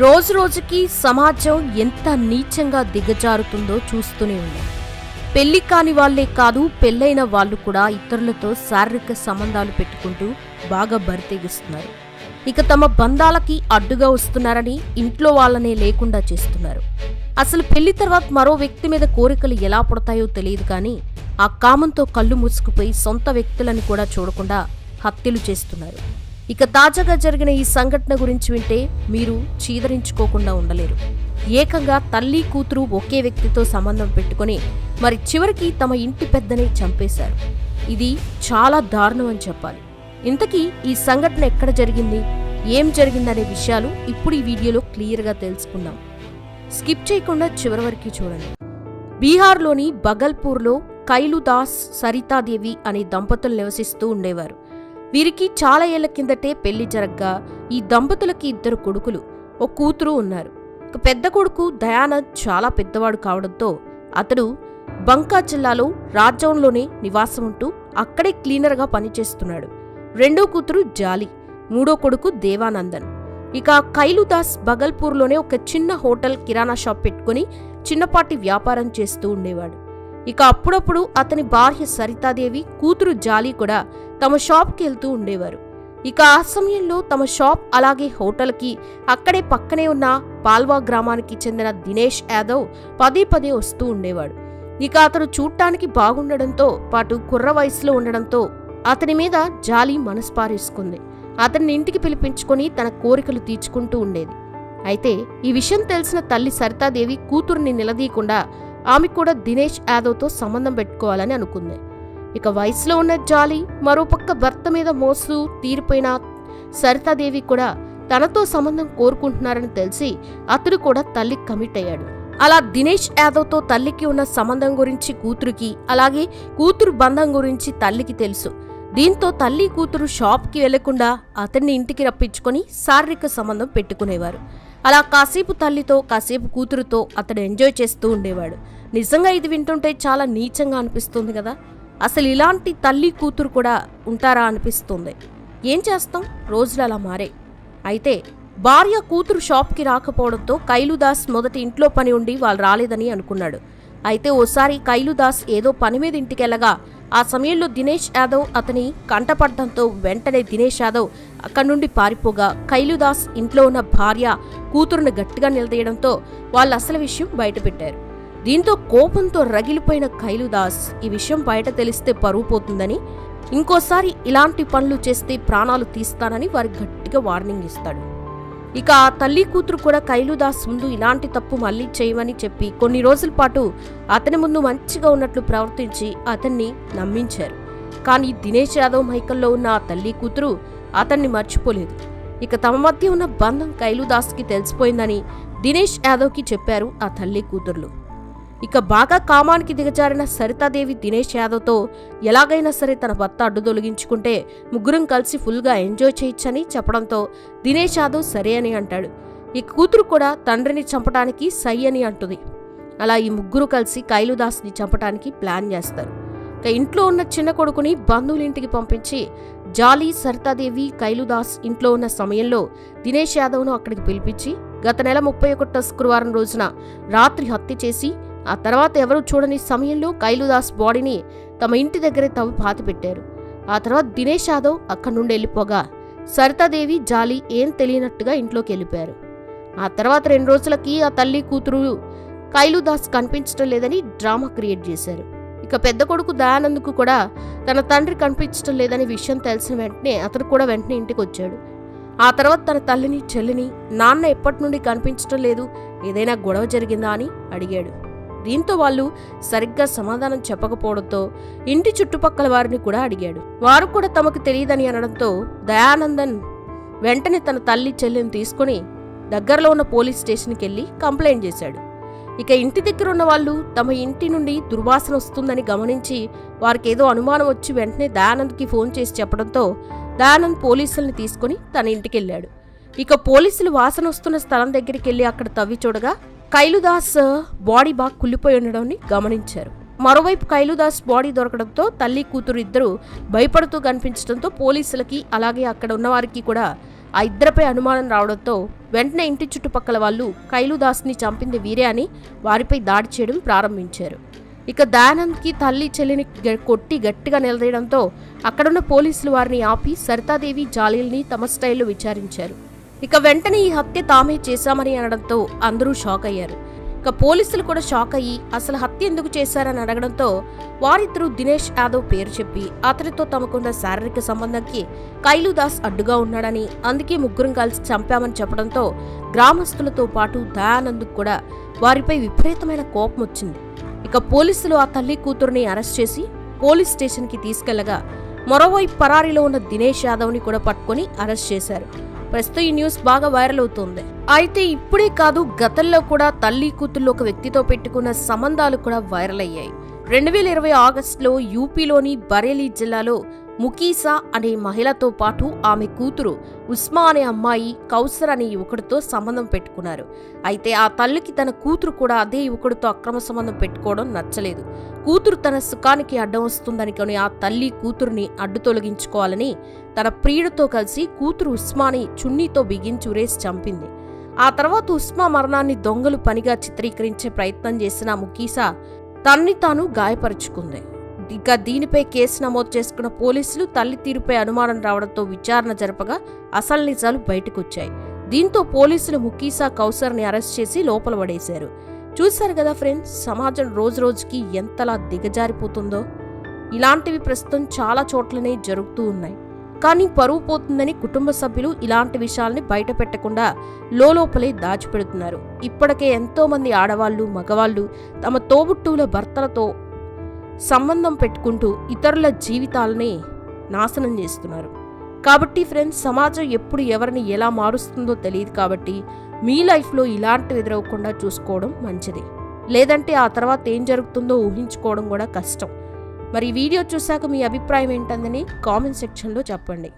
రోజు రోజుకి సమాజం ఎంత నీచంగా దిగజారుతుందో చూస్తూనే ఉన్నాం పెళ్ళి కాని వాళ్ళే కాదు పెళ్ళైన వాళ్ళు కూడా ఇతరులతో శారీరక సంబంధాలు పెట్టుకుంటూ బాగా బరితెగిస్తున్నారు ఇక తమ బంధాలకి అడ్డుగా వస్తున్నారని ఇంట్లో వాళ్ళనే లేకుండా చేస్తున్నారు. అసలు పెళ్ళి తర్వాత మరో వ్యక్తి మీద కోరికలు ఎలా పడతాయో తెలియదు కానీ ఆ కామంతో కళ్ళు మూసుకుపోయి సొంత వ్యక్తులను కూడా చూడకుండా హత్యలు చేస్తున్నారు. ఇక తాజాగా జరిగిన ఈ సంఘటన గురించి వింటే మీరు చీదరించుకోకుండా ఉండలేరు. ఏకంగా తల్లి కూతురు ఒకే వ్యక్తితో సంబంధం పెట్టుకొని మరి చివరికి తమ ఇంటి పెద్దనే చంపేశారు. ఇది చాలా దారుణం అని చెప్పాలి. ఇంతకీ ఈ సంఘటన ఎక్కడ జరిగింది? ఏం జరిగిందనే విషయాలు ఇప్పుడు ఈ వీడియోలో క్లియర్గా తెలుసుకుందాం. స్కిప్ చేయకుండా చివరి వరకు చూడండి. బీహార్లోని బగల్పూర్లో కైలుదాస్ సరితాదేవి అనే దంపతులు నివసిస్తూ ఉండేవారు. వీరికి చాలా ఏళ్ళ కిందటే పెళ్ళి జరగ్గా ఈ దంపతులకి ఇద్దరు కొడుకులు. ఓ కూతురు ఉన్నారు. ఒక పెద్ద కొడుకు దయానంద్ చాలా పెద్దవాడు కావడంతో అతడు బంకా జిల్లాలో రాజ్యంలోనే నివాసం ఉంటూ అక్కడే క్లీనర్గా పనిచేస్తున్నాడు. రెండో కూతురు జాలి మూడో కొడుకు దేవానందన్. ఇక కైలుదాస్ బగల్పూర్లోనే ఒక చిన్న హోటల్ కిరాణా షాప్ పెట్టుకుని చిన్నపాటి వ్యాపారం చేస్తూ ఉండేవాడు. ఇక అప్పుడప్పుడు అతని భార్య సరితాదేవి కూతురు జాలి కూడా తమ షాప్కి వెళ్తూ ఉండేవారు. ఇక ఆ సమయంలో తమ షాప్ అలాగే హోటల్కి అక్కడే పక్కనే ఉన్న పాల్వా గ్రామానికి చెందిన దినేష్ యాదవ్ పదే పదే వస్తూ ఉండేవాడు. ఇక అతను చూడటానికి బాగుండడంతో పాటు కుర్ర వయసులో ఉండడంతో అతని మీద జాలి మనస్పారేసుకుంది. అతన్ని ఇంటికి పిలిపించుకొని తన కోరికలు తీర్చుకుంటూ ఉండేది. అయితే ఈ విషయం తెలిసిన తల్లి సరితాదేవి కూతుర్ని నిలదీయకుండా ఆమె కూడా దినేష్ యాదవ్తో సంబంధం పెట్టుకోవాలని అనుకుంది. ఇక వయసులో ఉన్న జాలి మరోపక్క భర్త మీద మోస్తూ తీరిపోయిన సరితాదేవి కూడా తనతో సంబంధం కోరుకుంటున్నారని తెలిసి అతడు కూడా తల్లికి కమిట్ అయ్యాడు. అలా దినేష్ యాదవ్తో తల్లికి ఉన్న సంబంధం గురించి కూతురికి అలాగే కూతురు బంధం గురించి తల్లికి తెలుసు. దీంతో తల్లి కూతురు షాప్కి వెళ్ళకుండా అతన్ని ఇంటికి రప్పించుకొని శారీరక సంబంధం పెట్టుకునేవారు. అలా కాసేపు తల్లితో కాసేపు కూతురుతో అతడు ఎంజాయ్ చేస్తూ ఉండేవాడు. నిజంగా ఇది వింటుంటే చాలా నీచంగా అనిపిస్తుంది కదా. అసలు ఇలాంటి తల్లి కూతురు కూడా ఉంటారా అనిపిస్తుంది. ఏం చేస్తాం? రోజులు అలా మారే. అయితే భార్య కూతురు షాప్కి రాకపోవడంతో కైలుదాస్ మొదటి ఇంట్లో పని ఉండి వాళ్ళు రాలేదని అనుకున్నాడు. అయితే ఓసారి కైలుదాస్ ఏదో పని మీద ఇంటికెళ్ళగా ఆ సమయంలో దినేష్ యాదవ్ అతని కంటపడడంతో వెంటనే దినేష్ యాదవ్ అక్కడి నుండి పారిపోగా కైలుదాస్ ఇంట్లో ఉన్న భార్య కూతురును గట్టిగా నిలదీయడంతో వాళ్ళు అసలు విషయం బయటపెట్టారు. దీంతో కోపంతో రగిలిపోయిన కైలుదాస్ ఈ విషయం బయట తెలిస్తే పరువు పోతుందని ఇంకోసారి ఇలాంటి పనులు చేస్తే ప్రాణాలు తీస్తానని వారికి గట్టిగా వార్నింగ్ ఇస్తాడు. ఇక ఆ తల్లి కూతురు కూడా కైలుదాస్ ముందు ఇలాంటి తప్పు మళ్ళీ చేయమని చెప్పి కొన్ని రోజుల పాటు అతని ముందు మంచిగా ఉన్నట్లు ప్రవర్తించి అతన్ని నమ్మించారు. కానీ దినేష్ యాదవ్ మైకల్లో ఉన్న ఆ తల్లి కూతురు అతన్ని మర్చిపోలేదు. ఇక తమ మధ్య ఉన్న బంధం కైలుదాస్కి తెలిసిపోయిందని దినేష్ యాదవ్కి చెప్పారు ఆ తల్లి కూతుర్లు. ఇక బాగా కామానికి దిగజారిన సరితాదేవి దినేష్ యాదవ్తో ఎలాగైనా సరే తన భర్త అడ్డు తొలగించుకుంటే ముగ్గురం కలిసి ఫుల్గా ఎంజాయ్ చేయొచ్చని చెప్పడంతో దినేష్ యాదవ్ సరే అని అంటాడు. ఈ కూతురు కూడా తండ్రిని చంపడానికి సై అని అంటుంది. అలా ఈ ముగ్గురు కలిసి కైలుదాస్ని చంపడానికి ప్లాన్ చేస్తారు. ఇక ఇంట్లో ఉన్న చిన్న కొడుకుని బంధువులింటికి పంపించి జాలీ సరితాదేవి కైలుదాస్ ఇంట్లో ఉన్న సమయంలో దినేష్ యాదవ్ను అక్కడికి పిలిపించి గత నెల ముప్పై ఒకటో శుక్రవారం రోజున రాత్రి హత్య చేసి ఆ తర్వాత ఎవరూ చూడని సమయంలో కైలుదాస్ బాడీని తమ ఇంటి దగ్గరే తవ్వి పాతిపెట్టారు ఆ తర్వాత దినేష్ యాదవ్ అక్కడి నుండి వెళ్ళిపోగా సరితాదేవి జాలి ఏం తెలియనట్టుగా ఇంట్లోకి వెళ్ళిపోయారు. ఆ తర్వాత రెండు రోజులకి ఆ తల్లి కూతురు కైలుదాస్ కనిపించడం లేదని డ్రామా క్రియేట్ చేశారు. ఇక పెద్ద కొడుకు దయానంద్కు కూడా తన తండ్రి కనిపించడం లేదని విషయం తెలిసిన వెంటనే అతను కూడా వెంటనే ఇంటికి వచ్చాడు. ఆ తర్వాత తన తల్లిని చెల్లిని నాన్న ఎప్పటి నుండి కనిపించడం లేదు ఏదైనా గొడవ జరిగిందా అని అడిగాడు. దీంతో వాళ్ళు సరిగ్గా సమాధానం చెప్పకపోవడంతో ఇంటి చుట్టుపక్కల వారిని కూడా అడిగాడు. వారు కూడా తమకు తెలియదని అనడంతో దయానందన్ వెంటనే తన తల్లి చెల్లిని తీసుకుని దగ్గరలో ఉన్న పోలీస్ స్టేషన్కి వెళ్ళి కంప్లైంట్ చేశాడు. ఇక ఇంటి దగ్గర ఉన్న వాళ్ళు తమ ఇంటి నుండి దుర్వాసన వస్తుందని గమనించి వారికి ఏదో అనుమానం వచ్చి వెంటనే దయానంద్కి ఫోన్ చేసి చెప్పడంతో దయానంద్ పోలీసుల్ని తీసుకుని తన ఇంటికి వెళ్ళాడు. ఇక పోలీసులు వాసన వస్తున్న స్థలం దగ్గరికి వెళ్ళి అక్కడ తవ్వి చూడగా కైలుదాస్ బాడీ బాగా కుళ్ళిపోయి ఉండడాన్ని గమనించారు. మరోవైపు కైలుదాస్ బాడీ దొరకడంతో తల్లి కూతురు ఇద్దరు భయపడుతూ కనిపించడంతో పోలీసులకి అలాగే అక్కడ ఉన్నవారికి కూడా ఆ ఇద్దరిపై అనుమానం రావడంతో వెంటనే ఇంటి చుట్టుపక్కల వాళ్ళు కైలుదాస్ని చంపింది వీరే అని వారిపై దాడి చేయడం ప్రారంభించారు. ఇక దయానంద్కి తల్లి చెల్లిని కొట్టి గట్టిగా నిలదీయడంతో అక్కడున్న పోలీసులు వారిని ఆపి సరితాదేవి జాలీల్ని తమ స్టైల్లో విచారించారు. ఇక వెంటనే ఈ హత్య తామే చేశామని అనడంతో అందరూ షాక్ అయ్యారు. ఇక పోలీసులు కూడా షాక్ అయ్యి అసలు హత్య ఎందుకు చేశారని అడగడంతో వారిద్దరూ దినేష్ యాదవ్ పేరు చెప్పి అతనితో తమకున్న శారీరక సంబంధంకి కైలుదాస్ అడ్డుగా ఉన్నాడని అందుకే ముగ్గురం కలిసి చంపామని చెప్పడంతో గ్రామస్తులతో పాటు దయానంద్కు కూడా వారిపై విపరీతమైన కోపం వచ్చింది. ఇక పోలీసులు ఆ తల్లి కూతురుని అరెస్ట్ చేసి పోలీస్ స్టేషన్కి తీసుకెళ్ళగా మరోవైపు పరారీలో ఉన్న దినేష్ యాదవ్ని కూడా పట్టుకొని అరెస్ట్ చేశారు. ప్రస్తుతం ఈ న్యూస్ బాగా వైరల్ అవుతోంది. అయితే ఇప్పుడే కాదు గతంలో కూడా తల్లి కూతుళ్ళు ఒక వ్యక్తితో పెట్టుకున్న సంబంధాలు కూడా వైరల్ అయ్యాయి. రెండు వేల ఇరవై ఆగస్టులో యూపీలోని బరేలీ జిల్లాలో ముకీసా అనే మహిళతో పాటు ఆమె కూతురు ఉస్మా అనే అమ్మాయి కౌసర్ అనే యువకుడితో సంబంధం పెట్టుకున్నారు. అయితే ఆ తల్లికి తన కూతురు కూడా అదే యువకుడితో అక్రమ సంబంధం పెట్టుకోవడం నచ్చలేదు. కూతురు తన సుఖానికి అడ్డం వస్తుందని కొని ఆ తల్లి కూతురుని అడ్డు తొలగించుకోవాలని తన ప్రియుడితో కలిసి కూతురు ఉస్మాని చున్నీతో బిగించి ఉరేసి చంపింది. ఆ తర్వాత ఉస్మా మరణాన్ని దొంగలు పనిగా చిత్రీకరించే ప్రయత్నం చేసిన ముకీసా తన్ని తాను గాయపరుచుకుంది. ఇక దీనిపై కేసు నమోదు చేసుకున్న పోలీసులు తల్లి తీరుపై అనుమానం రావడంతో విచారణ జరపగా అసలు నిజాలు బయటకొచ్చాయి. దీంతో పోలీసులు ముఖీసా కౌసర్ని అరెస్ట్ చేసి లోపల పడేశారు. చూశారు కదా ఫ్రెండ్స్ సమాజం రోజు రోజుకి ఎంతలా దిగజారిపోతుందో. ఇలాంటివి ప్రస్తుతం చాలా చోట్లనే జరుగుతూ ఉన్నాయి. కానీ పరువు పోతుందని కుటుంబ సభ్యులు ఇలాంటి విషయాల్ని బయట పెట్టకుండా లోపలే దాచిపెడుతున్నారు. ఇప్పటికే ఎంతో మంది ఆడవాళ్ళు మగవాళ్ళు తమ తోబుట్టువుల భర్తలతో సంబంధం పెట్టుకుంటూ ఇతరుల జీవితాలని నాశనం చేస్తున్నారు. కాబట్టి ఫ్రెండ్స్ సమాజం ఎప్పుడు ఎవరిని ఎలా మారుస్తుందో తెలియదు కాబట్టి మీ లైఫ్లో ఇలాంటివి ఎదురవకుండా చూసుకోవడం మంచిది. లేదంటే ఆ తర్వాత ఏం జరుగుతుందో ఊహించుకోవడం కూడా కష్టం. మరి వీడియో చూశాక మీ అభిప్రాయం ఏంటందని కామెంట్ సెక్షన్లో చెప్పండి.